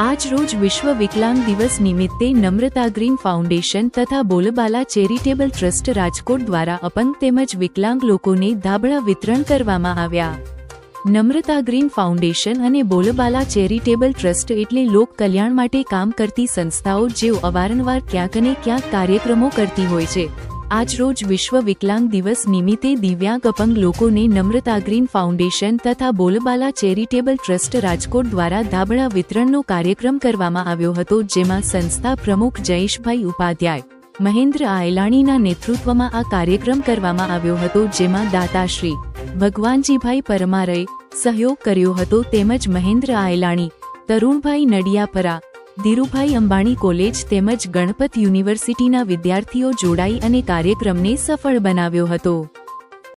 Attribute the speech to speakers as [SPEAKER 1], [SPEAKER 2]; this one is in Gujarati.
[SPEAKER 1] આજરોજ વિશ્વ વિકલાંગ દિવસ નિમિત્તે નમ્રતા ગ્રીન ફાઉન્ડેશન તથા બોલબાલા ચેરિટેબલ ટ્રસ્ટ રાજકોટ દ્વારા અપંગ તેમજ વિકલાંગ લોકોને ધાબળા વિતરણ કરવામાં આવ્યા. નમ્રતા ગ્રીન ફાઉન્ડેશન અને બોલબાલા ચેરિટેબલ ટ્રસ્ટ એટલે લોક કલ્યાણ માટે કામ કરતી સંસ્થાઓ જેઓ અવારનવાર ક્યાંક અને ક્યાંક કાર્યક્રમો કરતી હોય છે. આજરોજ વિશ્વ વિકલાંગ દિવસ નિમિત્તે દિવ્યાંગ અપંગ લોકોને નમ્રતા ગ્રીન ફાઉન્ડેશન તથા બોલબાલા ચેરિટેબલ ટ્રસ્ટ રાજકોટ દ્વારા ધાબળા વિતરણનો કાર્યક્રમ કરવામાં આવ્યો હતો, જેમાં સંસ્થા પ્રમુખ જયેશભાઈ ઉપાધ્યાય, મહેન્દ્ર આયલાણીના નેતૃત્વમાં આ કાર્યક્રમ કરવામાં આવ્યો હતો, જેમાં દાતાશ્રી ભગવાનજીભાઈ પરમારે સહયોગ કર્યો હતો, તેમજ મહેન્દ્ર આયલાણી, તરુણભાઈ નડિયાપરા ધીરુભાઈ અંબાણી કોલેજ તેમજ ગણપત યુનિવર્સિટીના વિદ્યાર્થીઓ જોડાઈ અને કાર્યક્રમને સફળ બનાવ્યો હતો.